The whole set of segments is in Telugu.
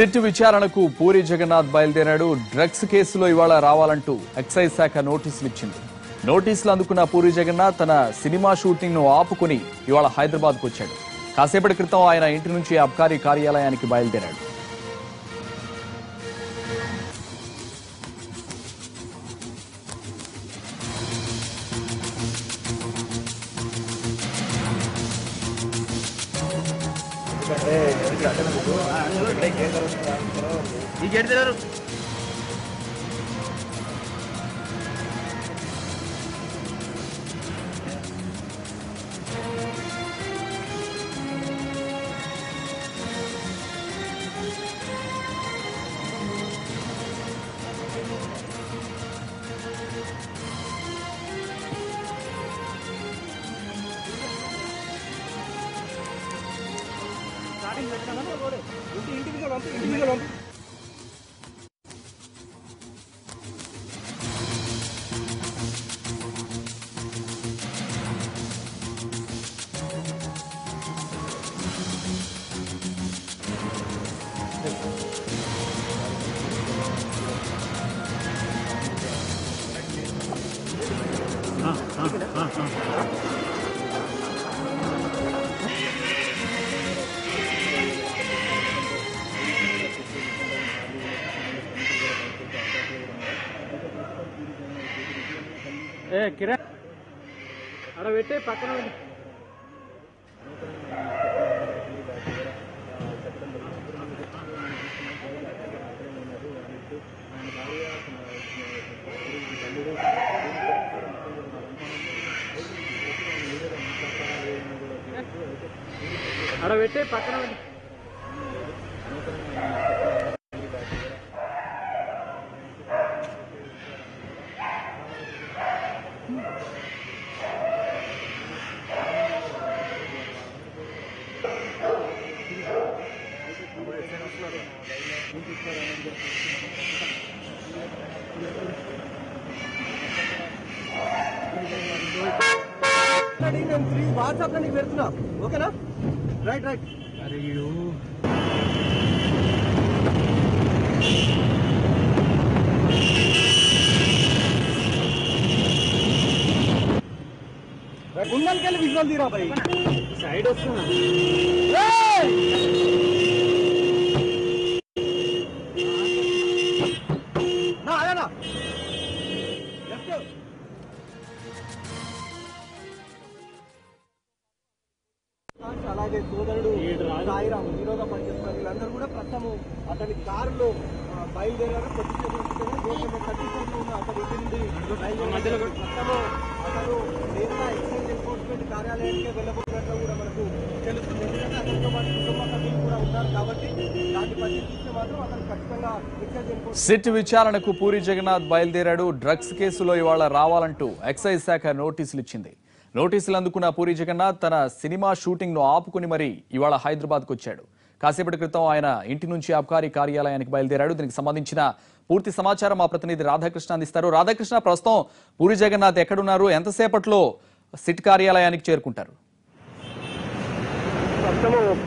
సిట్ విచారణకు పూరి జగన్నాథ్ బయలుదేరాడు. డ్రగ్స్ కేసులో ఇవాళ రావాలంటూ ఎక్సైజ్ శాఖ నోటీసులు ఇచ్చింది. నోటీసులు అందుకున్న పూరి జగన్నాథ్ తన సినిమా షూటింగ్ను ఆపుకుని ఇవాళ హైదరాబాద్కు వచ్చాడు. కాసేపటి క్రితం ఆయన ఇంటి నుంచి అబ్కారీ కార్యాలయానికి బయలుదేరాడు. ఈ గేట్ తెరరు ఏ అక్కడ పక్కన పెట్టి అక్కడ పెట్టి పక్కన నేను త్రీ వాట్సాప్లో నీకు పెడుతున్నా ఓకేనా రైట్ రైట్ అరే ముందరికెళ్ళి విజువల్ తీరా భయ్ సైడ్ వస్తున్నా సిట్ విచారణకు పూరి జగన్నాథ్ బయలుదేరాడు. డ్రగ్స్ కేసులో ఇవాళ రావాలంటూ ఎక్సైజ్ శాఖ నోటీసులు ఇచ్చింది. నోటీసులు అందుకున్న పూరి జగన్నాథ్ తన సినిమా షూటింగ్ను ఆపుకుని మరీ ఇవాళ హైదరాబాద్కు వచ్చాడు. కాసేపటి క్రితం ఆయన ఇంటి నుంచి అబ్కారీ కార్యాలయానికి బయలుదేరాడు. దీనికి సంబంధించిన పూర్తి సమాచారం మా ప్రతినిధి రాధాకృష్ణ అందిస్తారు. రాధాకృష్ణ ప్రస్తుతం పూరి జగన్నాథ్ ఎక్కడున్నారు? ఎంతసేపట్లో సిట్ కార్యాలయానికి చేరుకుంటారు?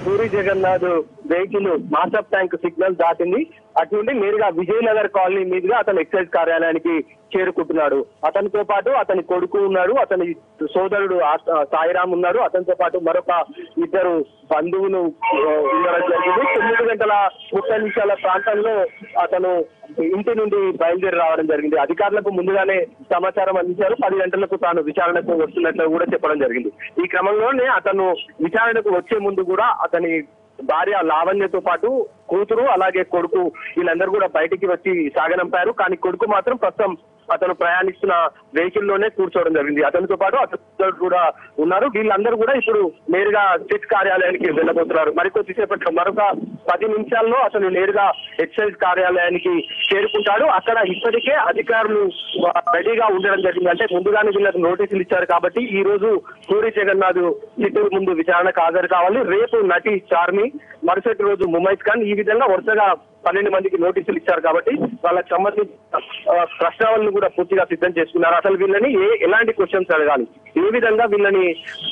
Puri Jagannath vehicle Masab tank signal దాటింది. అటు నుండి నేరుగా విజయనగర్ కాలనీ మీదుగా అతను ఎక్సైజ్ కార్యాలయానికి చేరుకుంటున్నాడు. అతనితో పాటు అతని కొడుకు ఉన్నాడు అతని సోదరుడు సాయిరామ్ ఉన్నాడు. అతనితో పాటు మరొక ఇద్దరు బంధువులు ఉండడం జరిగింది. తొమ్మిది గంటల ముప్పై నిమిషాల ప్రాంతంలో అతను ఇంటి నుండి బయలుదేరి రావడం జరిగింది. అధికారులకు ముందుగానే సమాచారం అందించారు. పది గంటలకు తాను విచారణకు వస్తున్నట్లు కూడా చెప్పడం జరిగింది. ఈ క్రమంలోనే అతను విచారణకు వచ్చే ముందు కూడా అతని భార్య లావణ్యతో పాటు కూతురు అలాగే కొడుకు వీళ్ళందరూ కూడా బయటికి వచ్చి సాగనంపారు. కానీ కొడుకు మాత్రం ప్రస్తుతం అతను ప్రయాణిస్తున్న వెహికల్లోనే కూర్చోవడం జరిగింది. అతనితో పాటు అతను కూడా ఉన్నారు. వీళ్ళందరూ కూడా ఇప్పుడు నేరుగా సిట్ కార్యాలయానికి వెళ్ళబోతున్నారు. మరికొద్దిసేపట్లో మరొక పది నిమిషాల్లో అతను నేరుగా ఎక్సైజ్ కార్యాలయానికి చేరుకుంటాడు. అక్కడ ఇప్పటికే అధికారులు రెడీగా ఉండడం జరిగింది. అంటే ముందుగానే వీళ్ళకి నోటీసులు ఇచ్చారు కాబట్టి ఈ రోజు పూరి జగన్నాథ్ చిత్తూరు ముందు విచారణకు హాజరు కావాలి. రేపు నటి చార్మి మరుసటి రోజు ముమైత్ ఖాన్ ఈ విధంగా వరుసగా పన్నెండు మందికి నోటీసులు ఇచ్చారు కాబట్టి వాళ్ళకి సంబంధించిన ప్రశ్నావళిని కూడా పూర్తిగా సిద్ధం చేసుకున్నారు. అసలు వీళ్ళని ఏ ఎలాంటి క్వశ్చన్స్ అడగాలి? ఏ విధంగా వీళ్ళని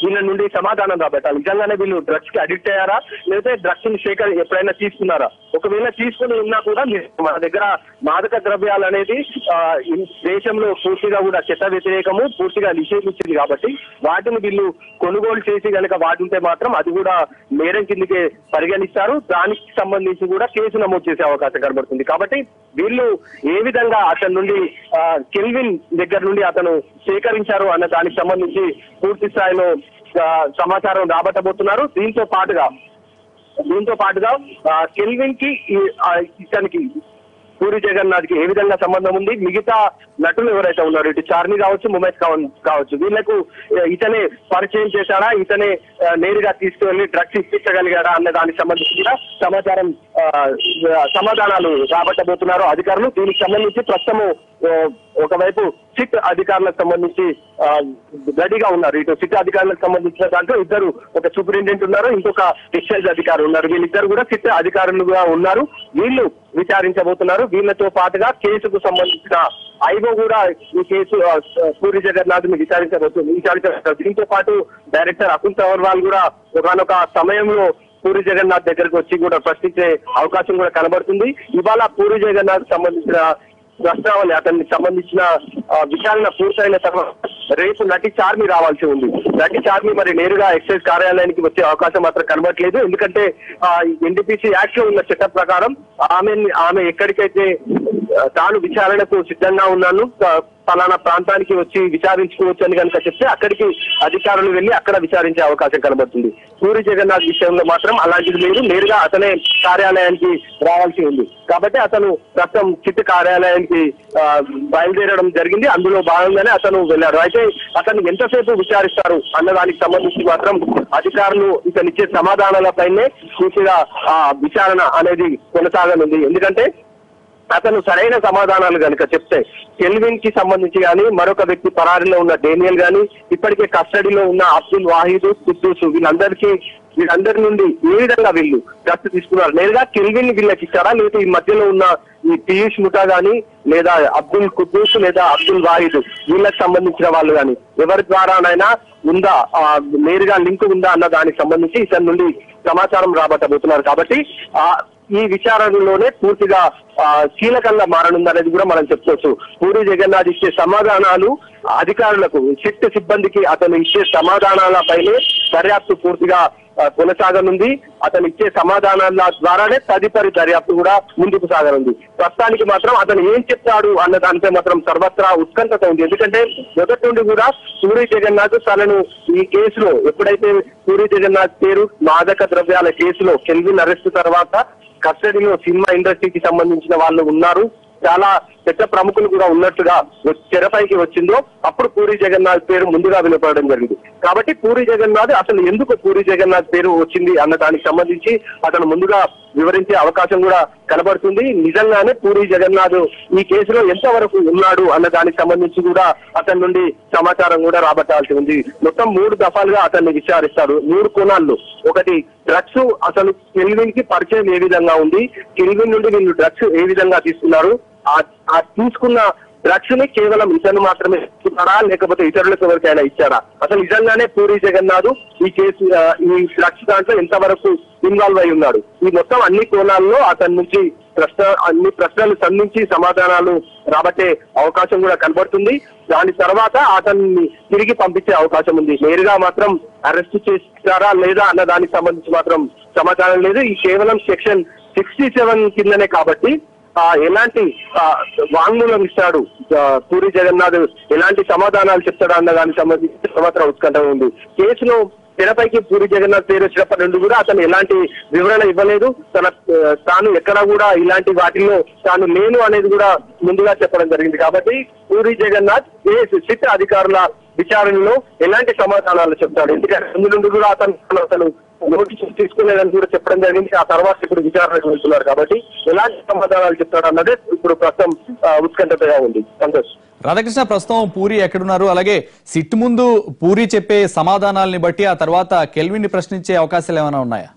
వీళ్ళ నుండి సమాధానం రాబట్టాలి? నిజంగానే వీళ్ళు డ్రగ్స్కి అడిక్ట్ అయ్యారా? లేకపోతే డ్రగ్స్ని సేకరి ఎప్పుడైనా తీసుకున్నారా? ఒకవేళ తీసుకుని ఉన్నా కూడా మన దగ్గర మాదక ద్రవ్యాలు అనేది దేశంలో పూర్తిగా కూడా చట్ట వ్యతిరేకము పూర్తిగా నిషేధించింది కాబట్టి వాటిని వీళ్ళు కొనుగోలు చేసి కనుక వాడుంటే మాత్రం అది కూడా నేరం కిందకే పరిగణిస్తారు. దానికి సంబంధించి కూడా కేసు నమోదు చేసే అవకాశం కనబడుతుంది. కాబట్టి వీళ్ళు ఏ విధంగా అతని నుండి కెల్విన్ దగ్గర నుండి అతను సేకరించారు అన్న దానికి సంబంధించి పూర్తి స్థాయిలో సమాచారం రాబట్టబోతున్నారు. దీంతో పాటుగా దీంతో పాటుగా కెల్విన్కి ఇతనికి పూరి జగన్నాథ్కి ఏ విధంగా సంబంధం ఉంది? మిగతా నటులు ఎవరైతే ఉన్నారు ఇటు చార్ని కావచ్చు ముమేష్ కావచ్చు వీళ్ళకు ఇతనే పరిచయం చేశాడా? ఇతనే నేరుగా తీసుకువెళ్ళి డ్రగ్స్ ఇప్పించగలిగాడా అన్న దానికి సంబంధించి కూడా సమాచారం సమాధానాలు రాబట్టబోతున్నారు అధికారులు. దీనికి సంబంధించి ప్రస్తుతము ఒకవైపు సిట్ అధికారులకు సంబంధించి రెడీగా ఉన్నారు. ఇటు సిట్ అధికారులకు సంబంధించిన దాంట్లో ఇద్దరు ఒక సూపరింటెండెంట్ ఉన్నారు ఇంకొక ఎక్సైజ్ అధికారులు ఉన్నారు. వీళ్ళిద్దరు కూడా సిట్ అధికారులుగా ఉన్నారు. వీళ్ళు విచారించబోతున్నారు. వీళ్ళతో పాటుగా కేసుకు సంబంధించిన ఐఓ కూడా ఈ కేసు పూరి జగన్నాథ్ని విచారించబోతుంది విచారించబోతున్నారు. దీంతో పాటు డైరెక్టర్ అకుల్ సవర్వాల్ కూడా ఒకనొక సమయంలో పూరి జగన్నాథ్ దగ్గరకు వచ్చి కూడా ప్రశ్నించే అవకాశం కూడా కనబడుతుంది. ఇవాళ పూరి జగన్నాథ్ సంబంధించిన ప్రశ్నావళి అతనికి సంబంధించిన విచారణ పూర్తయిన తర్వాత రేపు నటి చార్మి రావాల్సి ఉంది. నటి చార్మి మరి నేరుగా ఎక్సైజ్ కార్యాలయానికి వచ్చే అవకాశం మాత్రం కనబడట్లేదు. ఎందుకంటే ఎన్డీపీసీ యాక్ట్లో ఉన్న చట్టం ప్రకారం ఆమె ఆమె ఎక్కడికైతే తాను విచారణకు సిద్ధంగా ఉన్నాను. పలానా ఫలానా ప్రాంతానికి వచ్చి విచారించుకోవచ్చు అని కనుక చెప్తే అక్కడికి అధికారులు వెళ్ళి అక్కడ విచారించే అవకాశం కనబడుతుంది. పూరి జగన్నాథ్ విషయంలో మాత్రం అలాంటిది లేదు. నేరుగా అతనే కార్యాలయానికి రావాల్సి ఉంది. కాబట్టి అతను ప్రస్తుతం చిట్టు కార్యాలయానికి ఆ, బయలుదేరడం జరిగింది. అందులో భాగంగానే అతను వెళ్ళారు. అయితే అతను ఎంతసేపు విచారిస్తారు అన్న దానికి సంబంధించి మాత్రం అధికారులు ఇతనిచ్చే సమాధానాలపైనే పూర్తిగా ఆ విచారణ అనేది కొనసాగనుంది. ఎందుకంటే అతను సరైన సమాధానాలు కనుక చెప్తే కెల్విన్కి సంబంధించి కానీ మరొక వ్యక్తి పరారీలో ఉన్న డేనియల్ గాని ఇప్పటికే కస్టడీలో ఉన్న అబ్దుల్ వాహిద్ కుద్దూసు వీళ్ళందరికీ వీళ్ళందరి నుండి ఏ విధంగా వీళ్ళు దత్తు తీసుకున్నారు? నేరుగా కెల్విన్ వీళ్ళకి ఇచ్చారా? లేదా ఈ మధ్యలో ఉన్న ఈ పీయూష్ ముఠా గాని లేదా అబ్దుల్ కుద్దూస్ లేదా అబ్దుల్ వాహిద్ వీళ్ళకి సంబంధించిన వాళ్ళు గాని ఎవరి ద్వారానైనా ఉందా? ఆ, నేరుగా లింక్ ఉందా? అన్న దానికి సంబంధించి ఇతని నుండి సమాచారం రాబట్టబోతున్నారు. కాబట్టి ఆ ఈ విచారణలోనే పూర్తిగా ఆ, కీలకంగా మారనుందనేది కూడా మనం చెప్పుకోవచ్చు. పూరి జగన్నాథ్ ఇచ్చే సమాధానాలు అధికారులకు సిట్ సిబ్బందికి అతను ఇచ్చే సమాధానాలపైనే దర్యాప్తు పూర్తిగా కొనసాగనుంది. అతను ఇచ్చే సమాధానాల ద్వారానే తదుపరి దర్యాప్తు కూడా ముందుకు సాగనుంది. ప్రస్తుతానికి మాత్రం అతను ఏం చెప్తాడు అన్న దానిపై మాత్రం సర్వత్రా ఉత్కంఠత ఉంది. ఎందుకంటే మొదటి నుండి కూడా సూరి జగన్నాథ్ తనను ఈ కేసులో ఎప్పుడైతే సూరి జగన్నాథ్ పేరు మాదక ద్రవ్యాల కేసులో కెల్విన్ అరెస్ట్ తర్వాత కస్టడీలో సినిమా ఇండస్ట్రీకి సంబంధించిన వాళ్ళు ఉన్నారు. చాలా పెద్ద ప్రముఖులు కూడా ఉన్నట్టుగా తెరపైకి వచ్చిందో అప్పుడు పూరి జగన్నాథ్ పేరు ముందుగా వినపడడం జరిగింది. కాబట్టి పూరి జగన్నాథ్ అసలు ఎందుకు పూరి జగన్నాథ్ పేరు వచ్చింది అన్న దానికి సంబంధించి అతను ముందుగా వివరించే అవకాశం కూడా కనబడుతుంది. నిజంగానే పూరి జగన్నాథ్ ఈ కేసులో ఎంతవరకు ఉన్నాడు అన్న దానికి సంబంధించి కూడా అతని నుండి సమాచారం కూడా రాబట్టాల్సి ఉంది. మొత్తం మూడు దఫాలుగా అతన్ని విచారిస్తారు. మూడు కోణాల్లో. ఒకటి డ్రగ్స్ అసలు కెల్విన్కి పరిచయం ఏ విధంగా ఉంది? కెల్విన్ నుండి వీళ్ళు డ్రగ్స్ ఏ విధంగా తీసుకున్నారు? ఆ- తీసుకున్న డ్రగ్స్ కేవలం ఇతను మాత్రమే ఇస్తున్నారా? లేకపోతే ఇతరులకు ఎవరికైనా ఇచ్చారా? అసలు నిజంగానే పూరి జగన్నాథ్ ఈ కేసు ఈ డ్రగ్స్ దాంట్లో ఎంతవరకు ఇన్వాల్వ్ అయి ఉన్నాడు? ఈ మొత్తం అన్ని కోణాల్లో అతని నుంచి ప్రశ్న అన్ని ప్రశ్నలు సంధించి సమాధానాలు రాబట్టే అవకాశం కూడా కనబడుతుంది. దాని తర్వాత అతన్ని తిరిగి పంపించే అవకాశం ఉంది. నేరుగా మాత్రం అరెస్ట్ చేస్తారా లేదా అన్న దానికి సంబంధించి మాత్రం సమాచారం లేదు. ఈ కేవలం సెక్షన్ సిక్స్టీ సెవెన్ కిందనే కాబట్టి ఎలాంటి వాంగ్మూలం ఇస్తాడు పూరి జగన్నాథ్? ఎలాంటి సమాధానాలు చెప్తాడు అన్న దానికి సంబంధించి మాత్రం ఉత్కంఠ ఉంది. కేసులో తెరపైకి పూరి జగన్నాథ్ పేరు వచ్చినప్పటి నుండి కూడా అతను ఎలాంటి వివరణ ఇవ్వలేదు. తన తాను ఎక్కడ కూడా ఇలాంటి వాటిల్లో తాను లేను అనేది కూడా ముందుగా చెప్పడం జరిగింది. కాబట్టి పూరి జగన్నాథ్ ఏ సిట్ అధికారుల విచారణలో ఎలాంటి సమాధానాలు చెప్తాడు? ఎందుకంటే ముందు నుండి కూడా అతను అతను నోటీసులు తీసుకోలేదని కూడా చెప్పడం జరిగింది. ఆ తర్వాత ఇప్పుడు విచారణకు వెళ్తున్నారు కాబట్టి ఎలాంటి సమాధానాలు చెప్తాడు అన్నదే ఇప్పుడు ప్రస్తుతం ఉత్కంఠతగా ఉంది. సంతోష్. రాధాకృష్ణ ప్రస్తుతం పూరి ఎక్కడున్నారు? అలాగే సిట్ ముందు పూరి చెప్పే సమాధానాల్ని బట్టి ఆ తర్వాత కెల్విన్ని ప్రశ్నించే అవకాశాలు ఏమైనా ఉన్నాయా?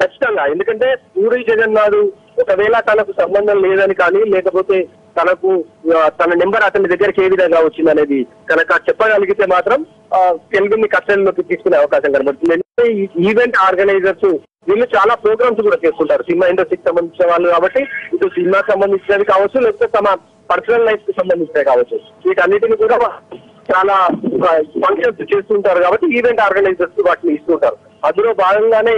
ఖచ్చితంగా. ఎందుకంటే పూరి జగన్నాథ్ ఒకవేళ తనకు సంబంధం లేదని కానీ లేకపోతే తనకు తన నెంబర్ అతని దగ్గరికి ఏ విధంగా వచ్చింది అనేది కనుక చెప్పగలిగితే మాత్రం తెలుగుని ని కస్టడీలోకి తీసుకునే అవకాశం కనబడుతుంది. ఎందుకంటే ఈవెంట్ ఆర్గనైజర్స్ వీళ్ళు చాలా ప్రోగ్రామ్స్ కూడా చేస్తుంటారు. సినిమా ఇండస్ట్రీకి సంబంధించిన వాళ్ళు కాబట్టి ఇటు సినిమాకి సంబంధించినవి కావచ్చు లేకపోతే తమ పర్సనల్ లైఫ్కి సంబంధించినవి కావచ్చు. వీటన్నిటిని కూడా చాలా ఫంక్షన్స్ చేస్తుంటారు కాబట్టి ఈవెంట్ ఆర్గనైజర్స్ వాటిని ఇస్తుంటారు. అందులో భాగంగానే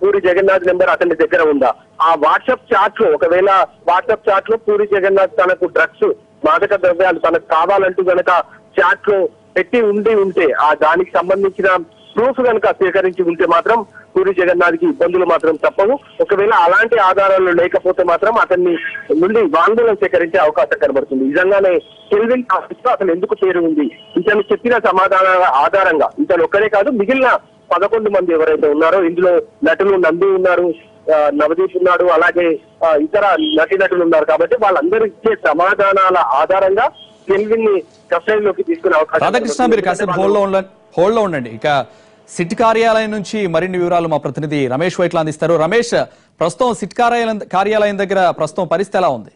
పూరి జగన్నాథ్ నెంబర్ అతని దగ్గర ఉందా? ఆ వాట్సాప్ చాట్లో ఒకవేళ వాట్సాప్ చాట్లో పూరి జగన్నాథ్ తనకు డ్రగ్స్ మాదక ద్రవ్యాలు తనకు కావాలంటూ గనక చాట్లో పెట్టి ఉండి ఉంటే ఆ దానికి సంబంధించిన ప్రూఫ్ కనుక సేకరించి ఉంటే మాత్రం పూరి జగన్నాథ్కి ఇబ్బందులు మాత్రం తప్పవు. ఒకవేళ అలాంటి ఆధారాలు లేకపోతే మాత్రం అతన్ని నుండి వాంగ్మూలం సేకరించే అవకాశం కనబడుతుంది. నిజంగానే కెల్విన్ అసలు అతను ఎందుకు పేరు ఉంది? ఇతను చెప్పిన సమాధానాల ఆధారంగా. ఇతను ఒక్కరే కాదు మిగిలిన పదకొండు మంది ఎవరైతే ఉన్నారో ఇందులో నటులు నంది ఉన్నారు నవదీప్ ఉన్నాడు అలాగే ఇతర నటీనటులు ఉన్నారు కాబట్టి వాళ్ళందరూ ఇచ్చే సమాధానాల ఆధారంగా కెల్విన్ని కస్టడీలోకి తీసుకునే అవకాశం రాధాకృష్ణ మీరు కాసేపు హోల్డ్లో ఉండ హోల్డ్లో ఉండండి. ఇక సిట్ కార్యాలయం నుంచి మరిన్ని వివరాలు మా ప్రతినిధి రమేష్ వైట్ల అందిస్తారు రమేష్ ప్రస్తుతం సిట్ కార్యాలయం కార్యాలయం దగ్గర ప్రస్తుతం పరిస్థితి ఎలా ఉంది?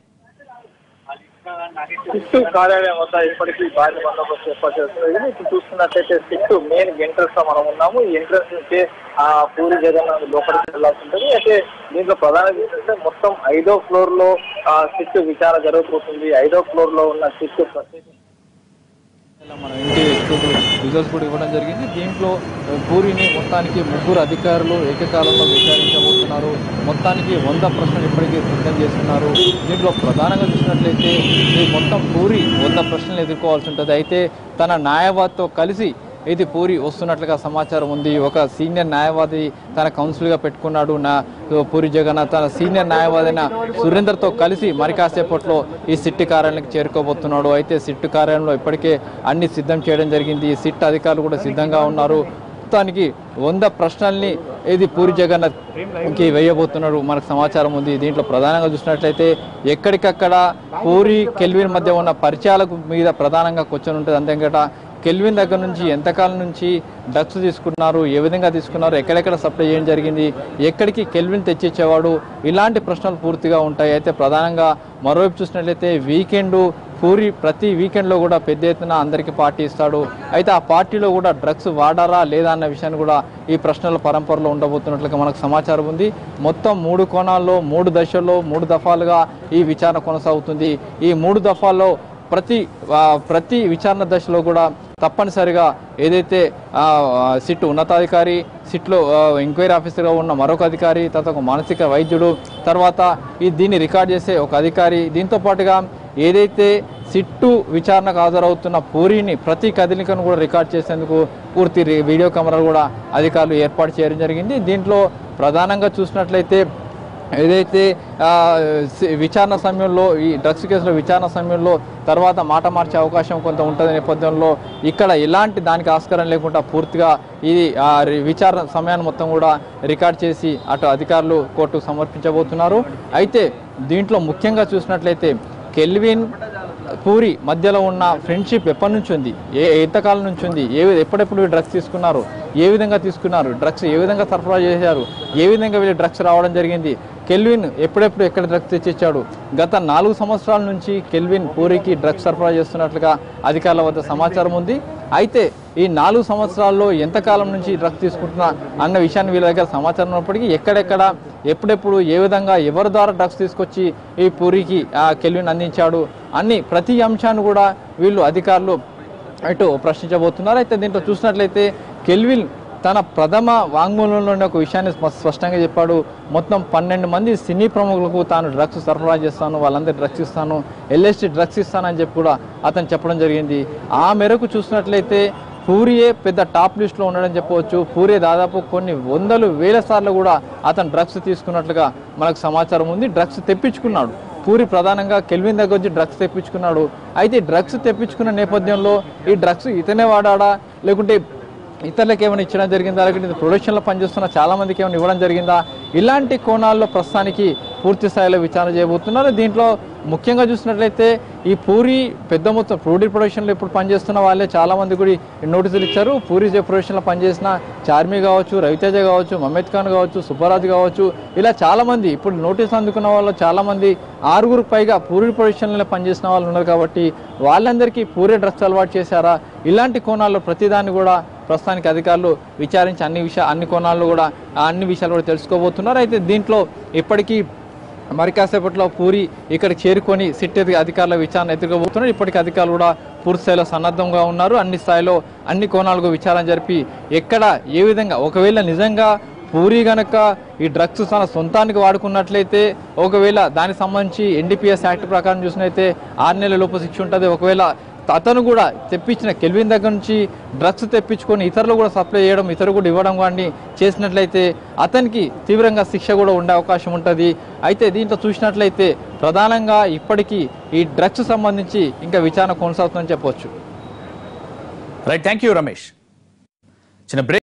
సిట్టు కార్యాలయం వద్ద ఇప్పటికీ భారీ బందోబస్తు ఏర్పాటు చేస్తున్నది. ఇప్పుడు చూస్తున్నట్లయితే సిట్టు మెయిన్ ఎంట్రన్స్లో మనం ఉన్నాము. ఈ ఎంట్రన్స్ నుంచి ఆ పూరి జగన్నాథ్ లోపలికి వెళ్ళాల్సి ఉంటుంది. అయితే దీంట్లో ప్రధానంగా ఏంటంటే మొత్తం ఐదో ఫ్లోర్లో ఆ సిట్టు విచారణ జరగబోతుంది ఐదో ఫ్లోర్లో ఉన్న సిట్టు ప్రత్యేక మన ఇంటి రిజల్ట్స్ కూడా ఇవ్వడం జరిగింది. దీంట్లో పూరిని మొత్తానికి ముగ్గురు అధికారులు ఏకకాలంలో చేస్తున్నారు. మొత్తానికి వంద ప్రశ్నలు ఇప్పటికే సిద్ధం చేస్తున్నారు. దీంట్లో ప్రధానంగా చూసినట్లయితే ఈ మొత్తం పూరి వంద ప్రశ్నలు ఎదుర్కోవాల్సి ఉంటుంది. అయితే తన న్యాయవాదితో కలిసి ఇది పూరి వస్తున్నట్లుగా సమాచారం ఉంది. ఒక సీనియర్ న్యాయవాది తన కౌన్సిల్గా పెట్టుకున్నాడు. నా పూరి జగన్నాథ్ తన సీనియర్ న్యాయవాది అయిన సురేందర్తో కలిసి మరి కాసేపట్లో ఈ సిట్టు కార్యాలయానికి చేరుకోబోతున్నాడు. అయితే సిట్టు కార్యాలయంలో ఇప్పటికే అన్ని సిద్ధం చేయడం జరిగింది. ఈ సిట్ అధికారులు కూడా సిద్ధంగా ఉన్నారు. మొత్తానికి వంద ప్రశ్నల్ని ఇది పూరి జగన్నాథ్కి వేయబోతున్నాడు మనకు సమాచారం ఉంది. దీంట్లో ప్రధానంగా చూసినట్లయితే ఎక్కడికక్కడ పూరి కెల్విన్ మధ్య ఉన్న పరిచయాలకు మీద ప్రధానంగా క్వశ్చన్ ఉంటుంది. అంతేకాక కెల్విన్ దగ్గర నుంచి ఎంతకాలం నుంచి డ్రగ్స్ తీసుకున్నారు ఏ విధంగా తీసుకున్నారు ఎక్కడెక్కడ సప్లై చేయడం జరిగింది ఎక్కడికి కెల్విన్ తెచ్చిచ్చేవాడు ఇలాంటి ప్రశ్నలు పూర్తిగా ఉంటాయి. అయితే ప్రధానంగా మరోవైపు చూసినట్లయితే వీకెండ్ పూరి ప్రతి వీకెండ్లో కూడా పెద్ద ఎత్తున అందరికీ పార్టీ ఇస్తాడు. అయితే ఆ పార్టీలో కూడా డ్రగ్స్ వాడారా లేదా అన్న విషయాన్ని కూడా ఈ ప్రశ్నల పరంపరలో ఉండబోతున్నట్లుగా మనకు సమాచారం ఉంది. మొత్తం మూడు కోణాల్లో మూడు దశల్లో మూడు దఫాలుగా ఈ విచారణ కొనసాగుతుంది. ఈ మూడు దఫాల్లో ప్రతి ప్రతి విచారణ దశలో కూడా తప్పనిసరిగా ఏదైతే సిట్ ఉన్నతాధికారి సిట్లో ఎంక్వైరీ ఆఫీసర్గా ఉన్న మరొక అధికారి తర్వాత ఒక మానసిక వైద్యుడు తర్వాత ఈ దీన్ని రికార్డ్ చేసే ఒక అధికారి దీంతో పాటుగా ఏదైతే సిట్టు విచారణకు హాజరవుతున్న పూరిని ప్రతి కదలికను కూడా రికార్డ్ చేసేందుకు పూర్తి రి- వీడియో కెమెరాలు కూడా అధికారులు ఏర్పాటు చేయడం జరిగింది. దీంట్లో ప్రధానంగా చూసినట్లయితే ఏదైతే సి- విచారణ సమయంలో ఈ డ్రగ్స్ కేసులో విచారణ సమయంలో తర్వాత మాట మార్చే అవకాశం కొంత ఉంటుంది నేపథ్యంలో ఇక్కడ ఎలాంటి దానికి ఆస్కారం లేకుండా పూర్తిగా ఇది రి- విచారణ సమయాన్ని మొత్తం కూడా రికార్డ్ చేసి అటు అధికారులు కోర్టుకు సమర్పించబోతున్నారు. అయితే దీంట్లో ముఖ్యంగా చూసినట్లయితే కెల్విన్ పూరి మధ్యలో ఉన్న ఫ్రెండ్షిప్ ఎప్పటి నుంచి ఉంది? ఏ ఎంతకాలం నుంచి ఉంది? ఏ ఎప్పుడెప్పుడు డ్రగ్స్ తీసుకున్నారు? ఏ విధంగా తీసుకున్నారు? డ్రగ్స్ ఏ విధంగా సరఫరా చేశారు? ఏ విధంగా వీళ్ళు డ్రగ్స్ రావడం జరిగింది? కెల్విన్ ఎప్పుడెప్పుడు ఎక్కడ డ్రగ్స్ తెచ్చిచ్చాడు? గత నాలుగు సంవత్సరాల నుంచి కెల్విన్ పూరికి డ్రగ్స్ సరఫరా చేస్తున్నట్లుగా అధికారుల వద్ద సమాచారం ఉంది. అయితే ఈ నాలుగు సంవత్సరాల్లో ఎంతకాలం నుంచి డ్రగ్స్ తీసుకుంటున్నా అన్న విషయాన్ని వీళ్ళ దగ్గర సమాచారం ఉన్నప్పటికీ ఎక్కడెక్కడ ఎప్పుడెప్పుడు ఏ విధంగా ఎవరి ద్వారా డ్రగ్స్ తీసుకొచ్చి ఈ పూరికి ఆ కెల్విన్ అందించాడు అన్ని ప్రతి అంశాన్ని కూడా వీళ్ళు అధికారులు అటు ప్రశ్నించబోతున్నారు. అయితే దీంట్లో చూసినట్లయితే కెల్విన్ తన ప్రథమ వాంగ్మూలంలోనే ఒక విషయాన్ని స్ప- స్పష్టంగా చెప్పాడు. మొత్తం పన్నెండు మంది సినీ ప్రముఖులకు తాను డ్రగ్స్ సరఫరా చేస్తాను వాళ్ళందరూ డ్రగ్స్ ఇస్తాను ఎల్ఎస్టీ డ్రగ్స్ ఇస్తానని చెప్పి కూడా అతను చెప్పడం జరిగింది. ఆ మేరకు చూసినట్లయితే పూరియే పెద్ద టాప్ లిస్ట్లో ఉండడం చెప్పవచ్చు. పూరే దాదాపు కొన్ని వందలు వేల సార్లు కూడా అతను డ్రగ్స్ తీసుకున్నట్లుగా మనకు సమాచారం ఉంది. డ్రగ్స్ తెప్పించుకున్నాడు. పూరి ప్రధానంగా కెల్విన్ దగ్గర వచ్చి డ్రగ్స్ తెప్పించుకున్నాడు. అయితే డ్రగ్స్ తెప్పించుకున్న నేపథ్యంలో ఈ డ్రగ్స్ ఇతనే వాడా లేకుంటే ఇతరులకు ఏమైనా ఇచ్చడం జరిగిందా? లేకపోతే ప్రొడక్షన్లో పనిచేస్తున్న చాలా మందికి ఏమైనా ఇవ్వడం జరిగిందా? ఇలాంటి కోణాల్లో ప్రస్తుతానికి పూర్తి స్థాయిలో విచారణ చేయబోతున్నారు. దీంట్లో ముఖ్యంగా చూసినట్లయితే ఈ పూరి పెద్ద మొత్తం పూరి ప్రొడక్షన్లో ఇప్పుడు పనిచేస్తున్న వాళ్ళే చాలామంది కూడా నోటీసులు ఇచ్చారు. పూరి ప్రొడక్షన్లో పనిచేసిన చార్మి కావచ్చు రవితేజ కావచ్చు మహమ్మద్ ఖాన్ కావచ్చు సుబ్బరాజు కావచ్చు ఇలా చాలామంది ఇప్పుడు నోటీసులు అందుకున్న వాళ్ళు చాలామంది ఆరుగురు పైగా పూరి ప్రొడక్షన్లో పనిచేసిన వాళ్ళు ఉన్నారు కాబట్టి వాళ్ళందరికీ పూరి డ్రగ్స్ అలవాటు చేశారా? ఇలాంటి కోణాల్లో ప్రతిదాన్ని కూడా ప్రస్తుతానికి అధికారులు విచారించి అన్ని విషయాలు అన్ని కోణాలు కూడా అన్ని విషయాలు కూడా తెలుసుకోబోతున్నారు. అయితే దీంట్లో ఇప్పటికీ మరి కాసేపట్లో పూరి ఇక్కడ చేరుకొని సిట్ అధికారుల విచారణ ఎదుర్కోబోతున్నారు. ఇప్పటికీ అధికారులు కూడా పూర్తి స్థాయిలో సన్నద్ధంగా ఉన్నారు. అన్ని స్థాయిలో అన్ని కోణాలకు విచారణ జరిపి ఎక్కడ ఏ విధంగా ఒకవేళ నిజంగా పూరి గనక ఈ డ్రగ్స్ తన సొంతానికి వాడుకున్నట్లయితే ఒకవేళ దానికి సంబంధించి ఎన్డీపీఎస్ యాక్ట్ ప్రకారం చూసినైతే ఆరు నెలల లోపు శిక్ష ఉంటుంది. ఒకవేళ అతను కూడా తెప్పించిన కెల్విన్ దగ్గర నుంచి డ్రగ్స్ తెప్పించుకొని ఇతరులు కూడా సప్లై చేయడం ఇతరులు కూడా ఇవ్వడం కానీ చేసినట్లయితే అతనికి తీవ్రంగా శిక్ష కూడా ఉండే అవకాశం ఉంటుంది. అయితే దీంట్లో చూసినట్లయితే ప్రధానంగా ఇప్పటికీ ఈ డ్రగ్స్ సంబంధించి ఇంకా విచారణ కొనసాగుతుందని చెప్పవచ్చు రైట్ థ్యాంక్ యూ రమేష్ చిన్న బ్రేక్